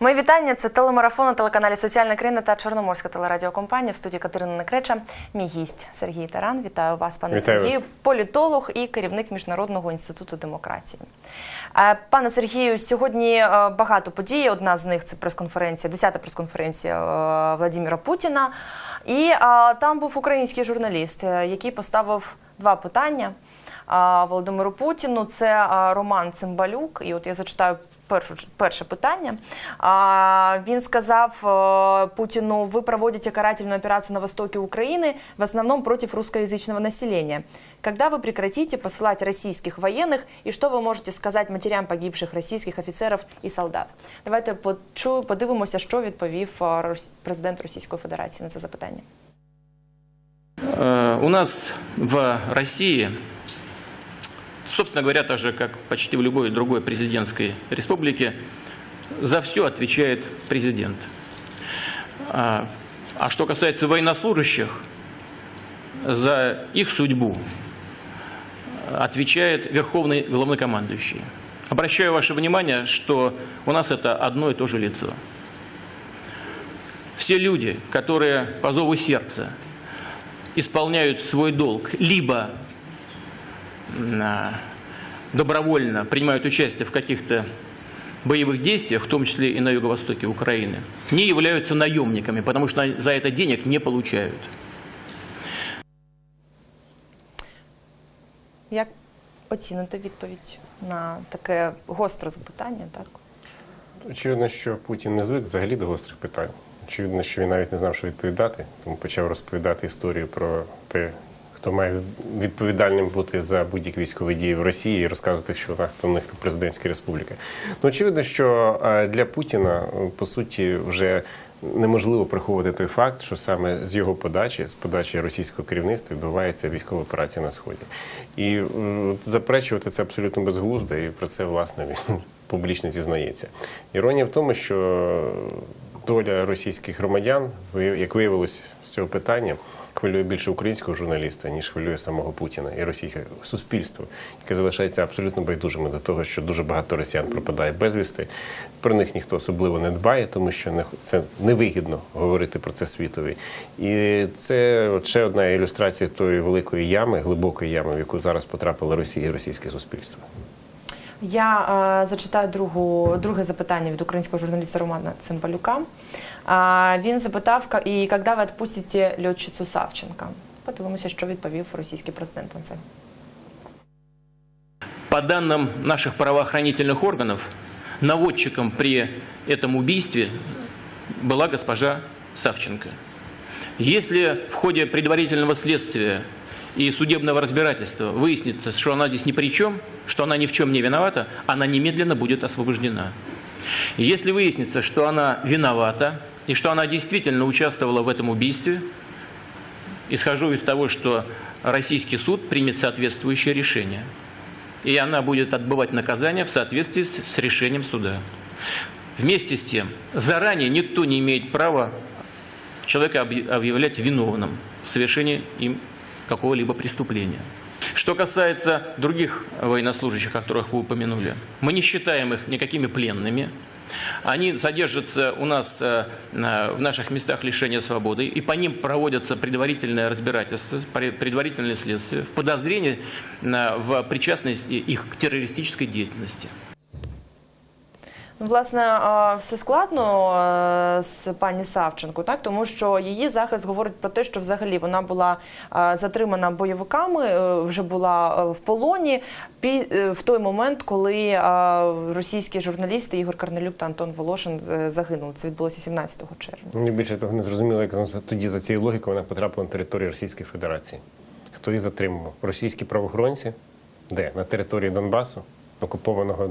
Мої вітання. Це телемарафон на телеканалі Соціальна країна та Чорноморська телерадіокомпанія в студії Катерина Некреча. Мій гість Сергій Таран. Вітаю вас, пане Вітаю Сергію, вас. політолог і керівник Міжнародного інституту демократії. Е, Пане Сергію, сьогодні е, багато подій. Одна з них це прес-конференція, 10-та прес-конференція е, Владимира Путіна. І там був український журналіст, який поставив два питання. Володимиру Путіну. Це Роман Цимбалюк. І от я зачитаю перше питання. А, Він сказав е, Путину, ви проводите карательную операцию на востоке Украины, в основном против русскоязычного населения. Когда вы прекратите посылать российских военных, и что вы можете сказать матерям погибших російських офіцерів і солдат? Давайте почу, подивимося, що відповів а, рос- президент Російської Федерації на це запитання. Э, У нас в России, собственно говоря, так же, как почти в любой другой президентской республике, за все отвечает президент. А а что касается военнослужащих, за их судьбу отвечает Верховный Главнокомандующий. Обращаю ваше внимание, что у нас это одно и то же лицо. Все люди, которые по зову сердца исполняют свой долг, либо добровольно принимают участие в каких-то боевых действиях, в том числе и на юго-востоке Украины, не являются наемниками, потому что за это денег не получают. Як оціните відповідь на таке гостре запитання? Так? Очевидно, що Путін не звик взагалі до гострих питань. Очевидно, що він навіть не знав, що відповідати, тому почав розповідати історію про те, хто має відповідальним бути за будь-які військові дії в Росії і розказувати, що вона то в них то президентська республіка. Ну, очевидно, що е, для Путіна е, по суті вже неможливо приховувати той факт, що саме з його подачі, з подачі російського керівництва, відбувається військова операція на сході. І е, заперечувати це абсолютно безглуздо, і про це власне він публічно зізнається. Іронія в тому, що доля російських громадян, як виявилось з цього питання, хвилює більше українського журналіста, ніж хвилює самого Путіна і російське суспільство, яке залишається абсолютно байдужими до того, що дуже багато росіян пропадає безвісти. Про них ніхто особливо не дбає, тому що не це невигідно говорити про це світові. І це ще одна ілюстрація тої великої ями, глибокої ями, в яку зараз потрапила Росія і російське суспільство. Я е, зачитаю другу, друге запитання від українського журналіста Романа Цимбалюка. А, він запитав, «Ка- і коли ви відпустите льотчицю Савченка? Подивимося, що відповів російський президент на це. По данным наших правоохранительных органов, наводчиком при этом убийстве была госпожа Савченко. Если в ходе предварительного следствия и судебного разбирательства выяснится, что она здесь ни при чем, что она ни в чем не виновата, она немедленно будет освобождена. Если выяснится, что она виновата и что она действительно участвовала в этом убийстве, исхожу из того, что российский суд примет соответствующее решение. И она будет отбывать наказание в соответствии с, решением суда. Вместе с тем, заранее никто не имеет права человека объ- объявлять виновным в совершении им какого-либо преступления. Что касается других военнослужащих, о которых вы упомянули, мы не считаем их никакими пленными. Они содержатся у нас э, на- в наших местах лишения свободы, и по ним проводятся предварительное разбирательство, пре- предварительное следствие в подозрении э, в причастности их к террористической деятельности. Ну, власне, все складно е, з пані Савченко, так тому що її захист говорить про те, що взагалі вона була е, затримана бойовиками, е, вже була в полоні в той момент, коли російські журналісти Ігор Карнелюк та Антон Волошин загинули. Це відбулося 17 червня. Мені більше того не зрозуміло, як тоді за цією логікою вона потрапила на територію Російської Федерації. Хто її затримував? Російські правоохоронці? Де? На території Донбасу, окупованого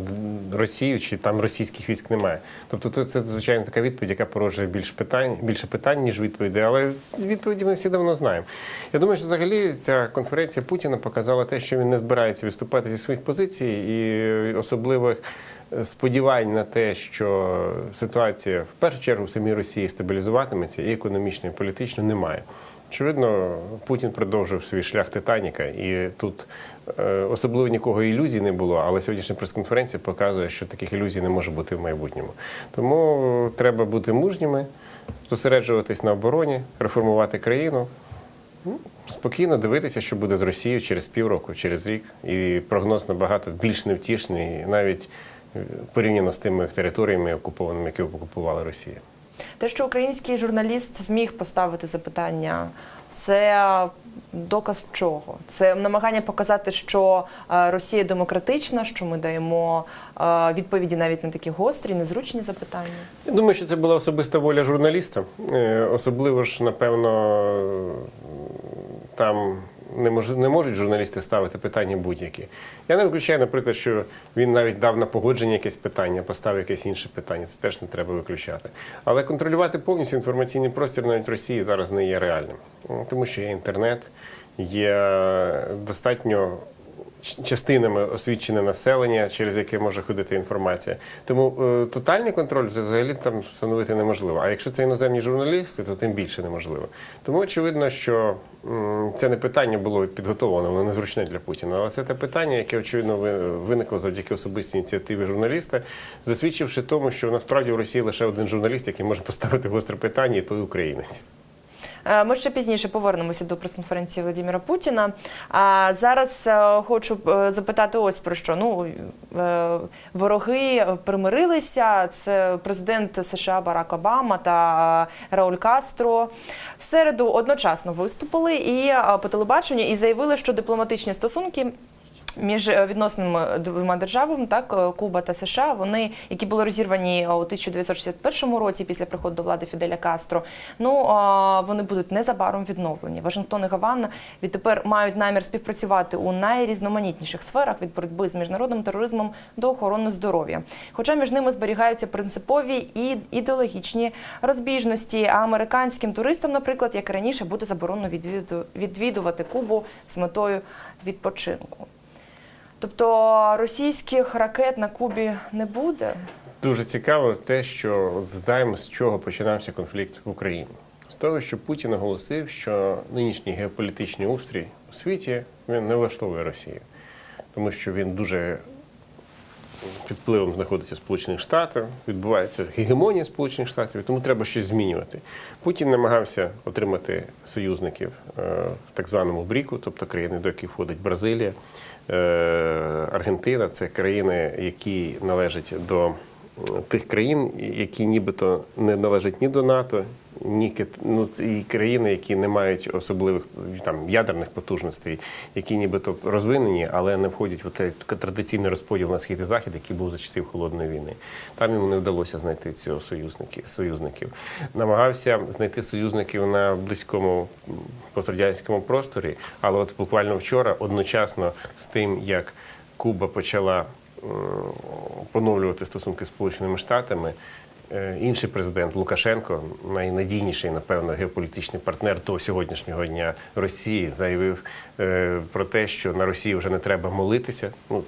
Росією, чи там російських військ немає? Тобто тут це звичайно така відповідь, яка породжує більше питань, більше питань, ніж відповідей. Але відповіді ми всі давно знаємо. Я думаю, що взагалі ця конференція Путіна показала те, що він не збирається виступати зі своїх позицій і особливих сподівань на те, що ситуація в першу чергу в самій Росії стабілізуватиметься і економічно, і політично немає. Очевидно, Путін продовжив свій шлях Титаніка, і тут е, особливо нікого ілюзій не було, але сьогоднішня прес-конференція показує, що таких ілюзій не може бути в майбутньому. Тому треба бути мужніми, зосереджуватись на обороні, реформувати країну. Ну, Спокійно дивитися, що буде з Росією через півроку, через рік. І прогноз набагато більш невтішний, навіть е, порівняно з тими територіями окупованими, які окупувала Росія. Те, що український журналіст зміг поставити запитання, це доказ чого? Це намагання показати, що е, Росія демократична, що ми даємо е, відповіді навіть на такі гострі, незручні запитання. Я думаю, що це була особиста воля журналіста. Е, Особливо ж, напевно, там не, мож, не можуть журналісти ставити питання будь-які. Я не виключаю, наприклад, що він навіть дав на погодження якесь питання, поставив якесь інше питання. Це теж не треба виключати. Але контролювати повністю інформаційний простір навіть в Росії зараз не є реальним. Тому що є інтернет, є достатньо ч- частинами освічене населення, через яке може ходити інформація. Тому е, тотальний контроль взагалі там встановити неможливо. А якщо це іноземні журналісти, то тим більше неможливо. Тому очевидно, що м, це не питання було підготовлено, воно незручне для Путіна. Але це те питання, яке очевидно ви- виникло завдяки особистій ініціативі журналіста, засвідчивши тому, що насправді в Росії лише один журналіст, який може поставити гостре питання, і той українець. Е, Ми ще пізніше повернемося до прес-конференції Владимира Путіна. А зараз е, хочу е, запитати ось про що. Ну вороги примирилися. Це президент США Барак Обама та Рауль Кастро в середу одночасно виступили і по телебаченню і заявили, що дипломатичні стосунки. Між е, відносними двома державами, так е, Куба та США, вони, які були розірвані е, у 1961 році після приходу до влади Фіделя Кастро, ну вони будуть незабаром відновлені. Вашингтон і Гавана відтепер мають намір співпрацювати у найрізноманітніших сферах від боротьби з міжнародним тероризмом до охорони здоров'я. Хоча між ними зберігаються принципові і ідеологічні розбіжності. А американським туристам, наприклад, як і раніше, буде заборонено відвіду- відвідувати Кубу з метою відпочинку. Тобто російських ракет на Кубі не буде. Дуже цікаво те, що от згадаємо, з чого починався конфлікт в Україні. З того, що Путін оголосив, що нинішній геополітичний устрій у світі він не влаштовує Росію, тому що він дуже під впливом знаходиться Сполучених Штатів, відбувається гегемонія Сполучених Штатів, тому треба щось змінювати. Путін намагався отримати союзників е, в так званому БРІКу, тобто країни, до яких входить Бразилія, Аргентина це країни, які належать до тих країн, які нібито не належать ні до НАТО, ні Кит- ну, і країни, які не мають особливих там ядерних потужностей, які нібито розвинені, але не входять в той традиційний розподіл на схід і захід, який був за часів холодної війни. Там йому не вдалося знайти цього союзників. Намагався знайти союзників на близькому пострадянському просторі, але от буквально вчора, одночасно з тим, як Куба почала поновлювати стосунки з Сполученими Штатами. Е, Інший президент Лукашенко, найнадійніший, напевно, геополітичний партнер до сьогоднішнього дня Росії, заявив е, про те, що на Росії вже не треба молитися. Ну,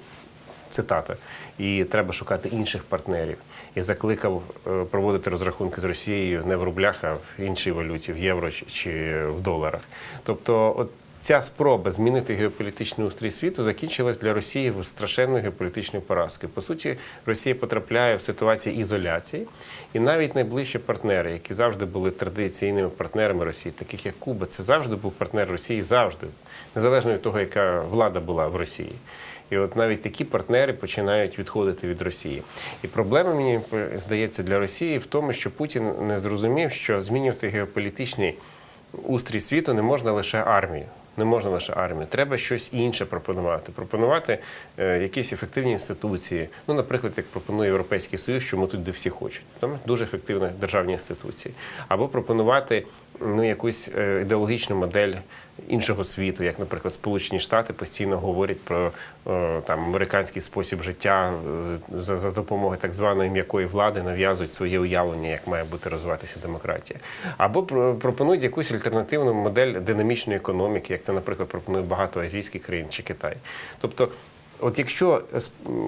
цитата, і треба шукати інших партнерів. І закликав е, проводити розрахунки з Росією не в рублях, а в іншій валюті, в євро чи- в доларах. Тобто, от ця спроба змінити геополітичний устрій світу закінчилась для Росії страшенною геополітичною поразкою. По суті, Росія потрапляє в ситуацію ізоляції, і навіть найближчі партнери, які завжди були традиційними партнерами Росії, таких як Куба, це завжди був партнер Росії, завжди, незалежно від того, яка влада була в Росії. І от навіть такі партнери починають відходити від Росії. І проблема мені здається для Росії в тому, що Путін не зрозумів, що змінювати геополітичний устрій світу не можна лише армію. Не можна лише армію, треба щось інше пропонувати. Пропонувати е, якісь ефективні інституції. Ну, наприклад, як пропонує Європейський Союз, чому тут де всі хочуть. Там дуже ефективні державні інституції. Або пропонувати ну, якусь е, ідеологічну модель іншого світу, як, наприклад, Сполучені Штати постійно говорять про е, там американський спосіб життя е, за, за допомогою так званої м'якої влади, нав'язують своє уявлення, як має бути розвиватися демократія. Або пропонують якусь альтернативну модель динамічної економіки, як це, наприклад, пропонує багато азійських країн чи Китай. Тобто От якщо е,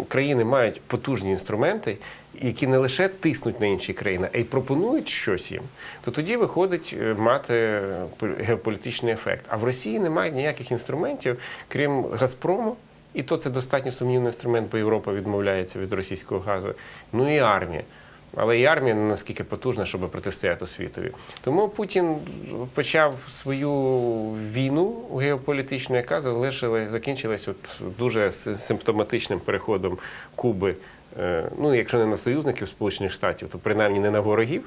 країни мають потужні інструменти, які не лише тиснуть на інші країни, а й пропонують щось їм, то тоді виходить е, мати е, геополітичний ефект. А в Росії немає ніяких інструментів, крім Газпрому. І то це достатньо сумнівний інструмент, бо Європа відмовляється від російського газу. Ну і армія. Але і армія не наскільки потужна, щоб протистояти світові. Тому Путін почав свою війну геополітичну, яка залишила, закінчилась от дуже симптоматичним переходом Куби. е, Ну, якщо не на союзників Сполучених Штатів, то принаймні не на ворогів.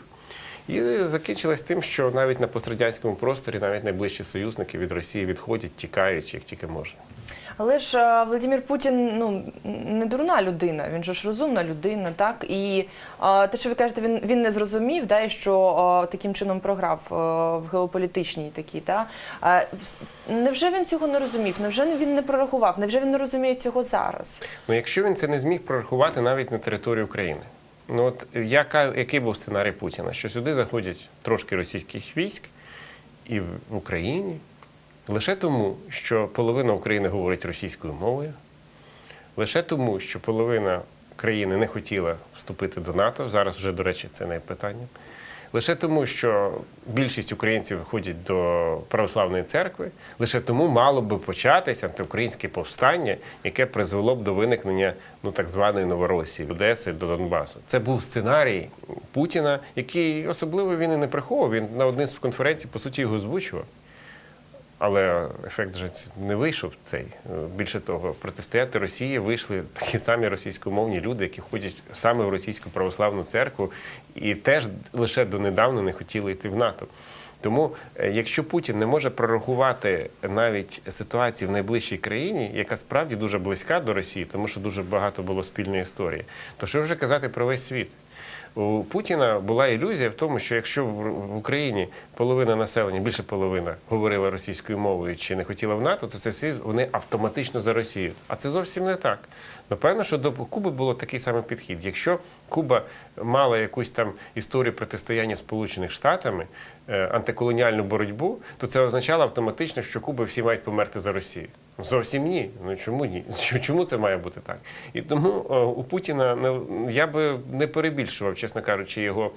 І закінчилась тим, що навіть на пострадянському просторі навіть найближчі союзники від Росії відходять, тікають, як тільки можна. Але ж е, Владимир Путін ну не дурна людина, він же ж розумна людина, так і е, те, що ви кажете, він він не зрозумів, да, і що е, таким чином програв в геополітичній такій. Та невже він цього не розумів? Невже він не прорахував? Невже він не розуміє цього зараз? Ну, якщо він це не зміг прорахувати навіть на території України. Ну от яка, який був сценарій Путіна? Що сюди заходять трошки російських військ і в Україні лише тому, що половина України говорить російською мовою, лише тому, що половина країни не хотіла вступити до НАТО. Зараз вже, до речі, це не питання. Лише тому, що більшість українців ходять до православної церкви, лише тому мало би початися антиукраїнське повстання, яке призвело б до виникнення ну так званої Новоросії, Одеси до Донбасу. Це був сценарій Путіна, який особливо він і не приховував. Він на одній з конференцій по суті його озвучував. Але ефект вже не вийшов цей. Більше того, протистояти Росії вийшли такі самі російськомовні люди, які ходять саме в російську православну церкву, і теж лише донедавна не хотіли йти в НАТО. Тому, е, якщо Путін не може прорахувати навіть ситуацію в найближчій країні, яка справді дуже близька до Росії, тому що дуже багато було спільної історії, то що вже казати про весь світ? У Путіна була ілюзія в тому, що якщо в Україні половина населення, більше половина, говорила російською мовою чи не хотіла в НАТО, то це всі вони автоматично за Росію. А це зовсім не так. Напевно, що до Куби було такий самий підхід. Якщо Куба мала якусь там історію протистояння Сполучених Штатами, е, антиколоніальну боротьбу, то це означало автоматично, що Куби всі мають померти за Росію. Зовсім ні. Ну чому ні? Чому- це має бути так? І тому е, у Путіна я би не перебільшував, чесно кажучи, його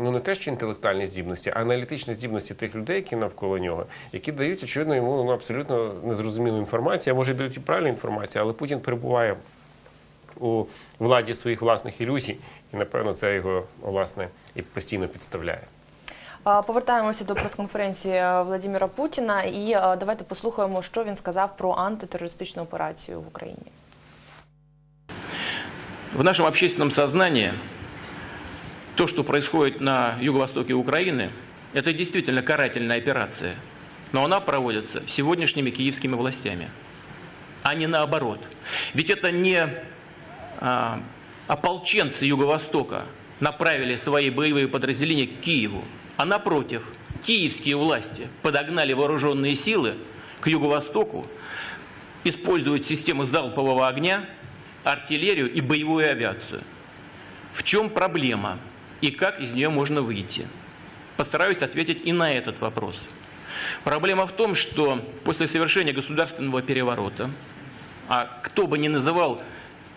ну не те, що інтелектуальні здібності, а аналітичні здібності тих людей, які навколо нього, які дають очевидно йому ну, абсолютно незрозумілу інформацію, а може дають і правильну інформацію, але Путін перебуває у владі своїх власних ілюзій, і напевно це його власне і постійно підставляє. Повертаємося до прес-конференції е, Владимира Путіна і е, давайте послухаємо, що він сказав про антитерористичну операцію в Україні. В нашем общественном сознании то, что происходит на юго-востоке Украины, это действительно карательная операция. Но она проводится сегодняшними киевскими властями, а не наоборот. Ведь это не а, ополченцы Юго-Востока направили свои боевые подразделения к Киеву, а напротив, киевские власти подогнали вооруженные силы к Юго-Востоку, используют системы залпового огня, артиллерию и боевую авиацию. В чем проблема и как из нее можно выйти? Постараюсь ответить и на этот вопрос. Проблема в том, что после совершения государственного переворота, а кто бы ни называл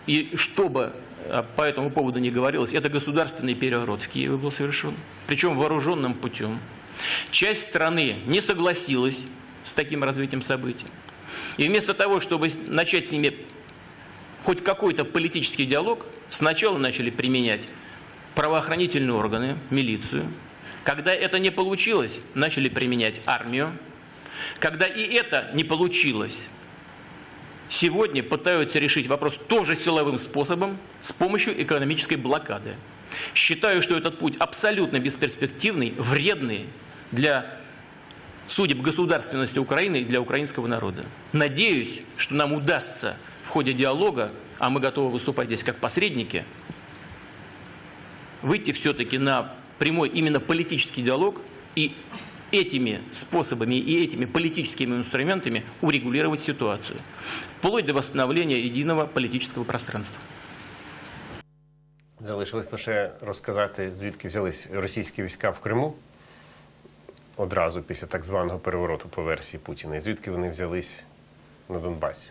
и что бы а, по этому поводу не говорилось, это государственный переворот в Киеве был совершен, причем вооруженным путем. Часть страны не согласилась с таким развитием событий. И вместо того, чтобы начать с ними хоть какой-то политический диалог, сначала начали применять правоохранительные органы, милицию. Когда это не получилось, начали применять армию. Когда и это не получилось, сегодня пытаются решить вопрос тоже силовым способом с помощью экономической блокады. Считаю, что этот путь абсолютно бесперспективный, вредный для судеб государственности Украины и для украинского народа. Надеюсь, что нам удастся в ходе диалога, а мы готовы выступать здесь как посредники, выйти все-таки на прямой именно политический диалог и этими способами и этими политическими инструментами урегулировать ситуацию, вплоть до восстановления единого политического пространства. Залишилось лише розказати, звідки взялись російські війська в Криму одразу після так званого перевороту по версії Путіна, і звідки вони взялись на Донбасі.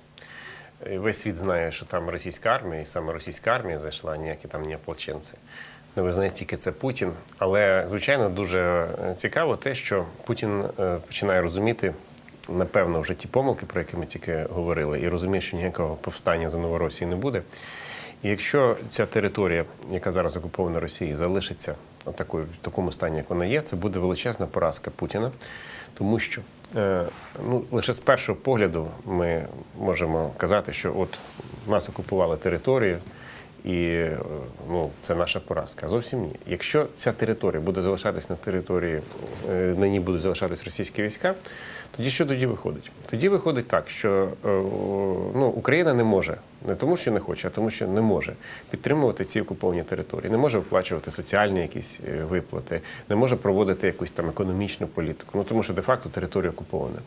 Весь світ знає, що там російська армія, і саме російська армія зайшла, ніякі там не ополченці. Не визнає тільки це Путін. Але, звичайно, дуже е, цікаво те, що Путін е, починає розуміти, напевно, вже ті помилки, про які ми тільки говорили, і розуміє, що ніякого повстання за Новоросію не буде. І якщо ця територія, яка зараз окупована Росією, залишиться такою, в такому стані, як вона є, це буде величезна поразка Путіна, тому що е, ну, лише з першого погляду ми можемо казати, що от нас окупували територію, і ну, це наша поразка. Зовсім ні. Якщо ця територія буде залишатись на території, е, на ній будуть залишатись російські війська, тоді що тоді виходить? Тоді виходить так, що е, ну, Україна не може, не тому, що не хоче, а тому, що не може підтримувати ці окуповані території, не може виплачувати соціальні якісь е, виплати, не може проводити якусь там економічну політику. Ну тому що де-факто територія окупована.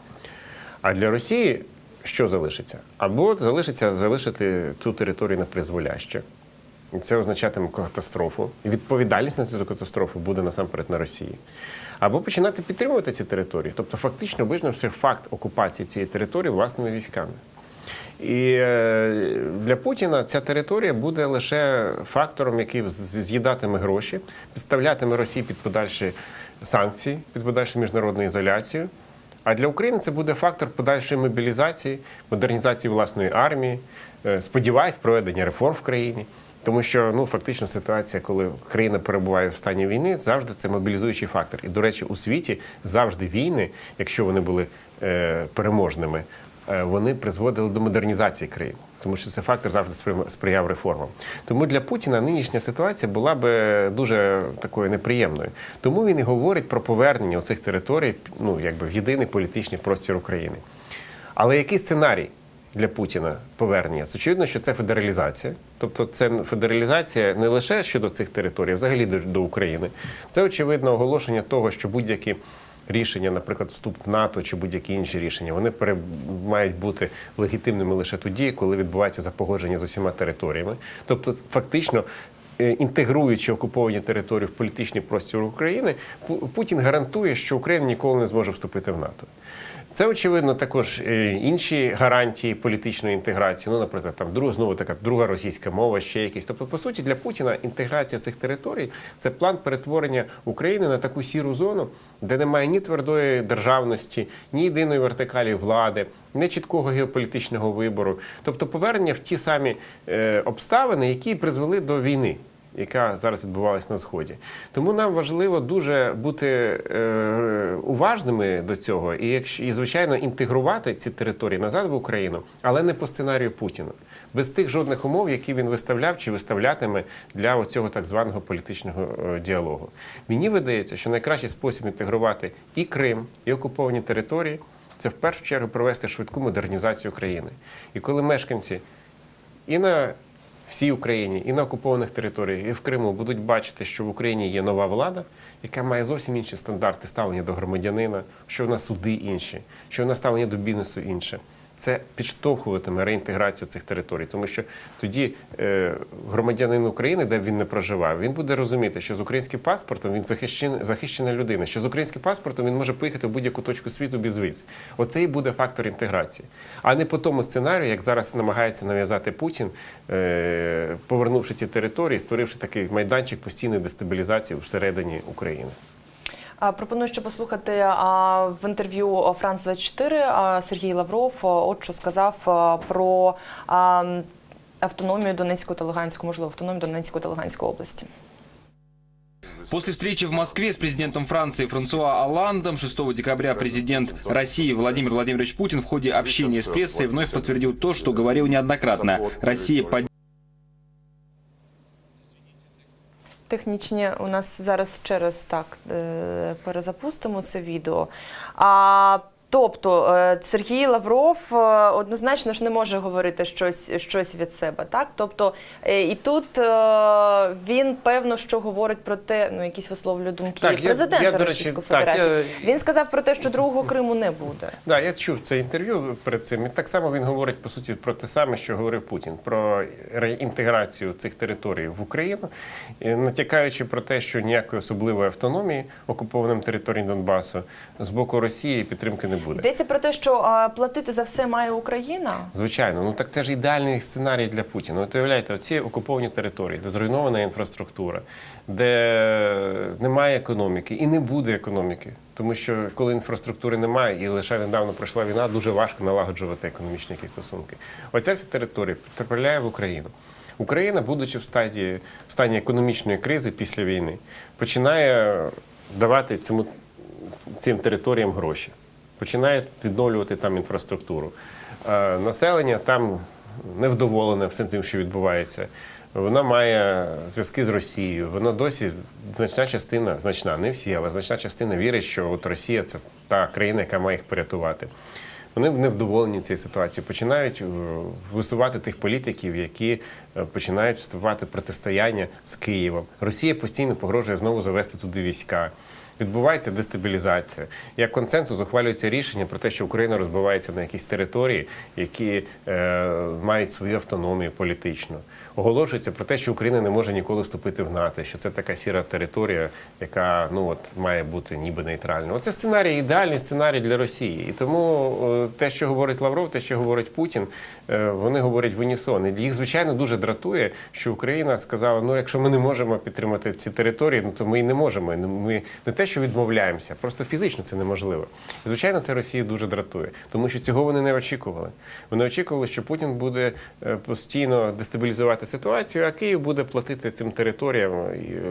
А для Росії що залишиться? Або залишиться залишити ту територію на призволяще. Це означатиме катастрофу. І відповідальність на цю катастрофу буде насамперед на Росії. Або починати підтримувати ці території, тобто фактично визнавши факт окупації цієї території власними військами. І е, для Путіна ця територія буде лише фактором, який з'їдатиме гроші, підставлятиме Росії під подальші санкції, під подальшу міжнародну ізоляцію. А для України це буде фактор подальшої мобілізації, модернізації власної армії, е, сподіваюсь, проведення реформ в країні. Тому що ну фактично ситуація, коли країна перебуває в стані війни, завжди це мобілізуючий фактор. І до речі, у світі завжди війни, якщо вони були е, переможними, е, вони призводили до модернізації країн. Тому що цей фактор завжди сприяв реформам. Тому для Путіна нинішня ситуація була би дуже такою неприємною. Тому він і говорить про повернення цих територій, ну якби в єдиний політичний простір України. Але який сценарій для Путіна повернення? Це очевидно, що це федералізація. Тобто, це федералізація не лише щодо цих територій, а взагалі до, до України. Це очевидно оголошення того, що будь-які рішення, наприклад, вступ в НАТО чи будь-які інші рішення, вони мають бути легітимними лише тоді, коли відбувається за погодження з усіма територіями. Тобто, фактично. Е, Інтегруючи окуповані території в політичний простір України, Путін гарантує, що Україна ніколи не зможе вступити в НАТО. Це очевидно також е, інші гарантії політичної інтеграції. Ну, наприклад, там друг, знову така друга російська мова, ще якісь. Тобто, по суті, для Путіна інтеграція цих територій це план перетворення України на таку сіру зону, де немає ні твердої державності, ні єдиної вертикалі влади, ні чіткого геополітичного вибору. Тобто повернення в ті самі е, обставини, які призвели до війни яка зараз відбувалася на сході. Тому нам важливо дуже бути е, уважними до цього і, якщо, і звичайно, інтегрувати ці території назад в Україну, але не по сценарію Путіна, без тих жодних умов, які він виставляв чи виставлятиме для цього так званого політичного е, діалогу. Мені видається, що найкращий спосіб інтегрувати і Крим, і окуповані території це в першу чергу провести швидку модернізацію країни. І коли мешканці і на всій Україні, і на окупованих територіях, і в Криму будуть бачити, що в Україні є нова влада, яка має зовсім інші стандарти ставлення до громадянина, що в нас суди інші, що в нас ставлення до бізнесу інше. Це підштовхуватиме реінтеграцію цих територій, тому що тоді е, громадянин України, де він не проживав, він буде розуміти, що з українським паспортом він захищен, захищена людина, що з українським паспортом він може поїхати в будь-яку точку світу без віз. Оце і буде фактор інтеграції, а не по тому сценарію, як зараз намагається нав'язати Путін, е, повернувши ці території, створивши такий майданчик постійної дестабілізації всередині України. Пропоную ще послухати в інтерв'ю Франц 24 Сергій Лавров. От що сказав про автономію Донецької та Луганської, можливо, автономію Донецької та Луганської області. После встречи в Москве с президентом Франции Франсуа Оландом 6 декабря президент России Владимир Владимирович Путин в ходе общения с прессой вновь подтвердил то, что говорил неоднократно. Россия поддерживает Технічні у нас зараз через так е, перезапустимо це відео. А, тобто е, Сергій Лавров е, однозначно ж не може говорити щось, щось від себе. Так? Тобто, е, і тут він певно що говорить про те, ну якісь висловлює думки Так, президента я, речі, Російської так, Федерації. я- Він сказав про те, що другого Криму не буде. Да, я чув це інтерв'ю перед цим. І так само він говорить по суті про те саме, що говорив Путін, про реінтеграцію цих територій в Україну, натякаючи про те, що ніякої особливої автономії окупованим територіям Донбасу з боку Росії підтримки не буде. Йдеться про те, що е, платити за все має Україна. Звичайно, ну так це ж ідеальний сценарій для Путіна. От уявляєте, оці окуповані території, де зруйнована інфраструктура, де немає економіки і не буде економіки. Тому що коли інфраструктури немає і лише недавно пройшла війна, дуже важко налагоджувати економічні якісь стосунки. Оця вся територія потрапляє в Україну. Україна, будучи в стадії в стані економічної кризи після війни, починає давати цьому цим територіям гроші, починають відновлювати там інфраструктуру. Е, Населення там невдоволене всім тим, що відбувається. Воно має зв'язки з Росією. Воно досі значна частина, значна, не всі, але значна частина вірить, що от Росія це та країна, яка має їх порятувати. Вони невдоволені цією ситуацією, починають е, висувати тих політиків, які е, починають вступати протистояння з Києвом. Росія постійно погрожує знову завести туди війська. Відбувається дестабілізація. Як консенсус ухвалюється рішення про те, що Україна розбивається на якісь території, які е, мають свою автономію політичну. Оголошується про те, що Україна не може ніколи вступити в НАТО, що це така сіра територія, яка ну от має бути ніби нейтральною. Оце сценарій ідеальний сценарій для Росії. І тому е, те, що говорить Лавров, те, що говорить Путін, е, вони говорять в унісон. І їх звичайно дуже дратує, що Україна сказала: ну, якщо ми не можемо підтримати ці території, ну то ми і не можемо. Ми не те, що відмовляємося, просто фізично це неможливо. Звичайно, це Росію дуже дратує, тому що цього вони не очікували. Вони очікували, що Путін буде е, постійно дестабілізувати ситуацію, а Київ буде платити цим територіям,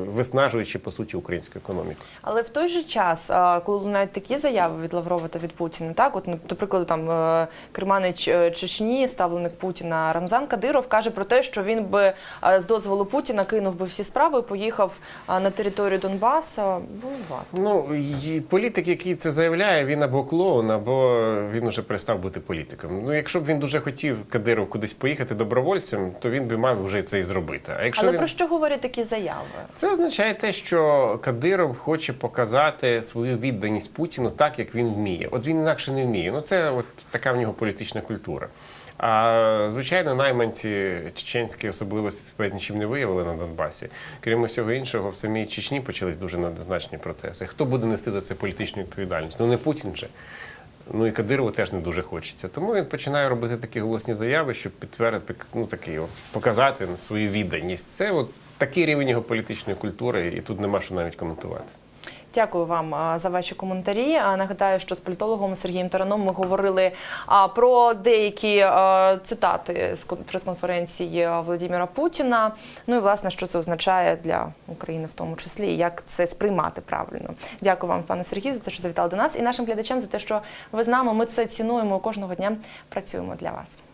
виснажуючи по суті українську економіку. Але в той же час, коли лунають такі заяви від Лаврова та від Путіна, так от ну, до прикладу, там е, керманич е, Чечні, ставленик Путіна Рамзан Кадиров каже про те, що він би з дозволу Путіна кинув би всі справи, поїхав на територію Донбасу воювати. Ну і політик, який це заявляє, він або клоун, або він уже перестав бути політиком. Ну, якщо б він дуже хотів Кадиров кудись поїхати добровольцем, то він би мав вже це і зробити. А якщо Але він... про що говорять такі заяви? Це означає те, що Кадиров хоче показати свою відданість Путіну так, як він вміє. От він інакше не вміє. Ну це от така в нього політична культура. А звичайно, найманці чеченські особливості себе нічим не виявили на Донбасі. Крім усього іншого, в самій Чечні почались дуже неоднозначні процеси. Хто буде нести за це політичну відповідальність? Ну не Путін же. Ну і Кадирову теж не дуже хочеться. Тому він починає робити такі голосні заяви, щоб підтвердити, ну от, показати свою відданість. Це от такий рівень його політичної культури, і тут нема що навіть коментувати. Дякую вам за ваші коментарі. Нагадаю, що з політологом Сергієм Тараном ми говорили про деякі цитати з кон- прес-конференції а, Владимира Путіна. Ну і власне, що це означає для України в тому числі, як це сприймати правильно. Дякую вам, пане Сергію, за те, що завітали до нас, і нашим глядачам за те, що ви з нами. Ми це цінуємо кожного дня працюємо для вас.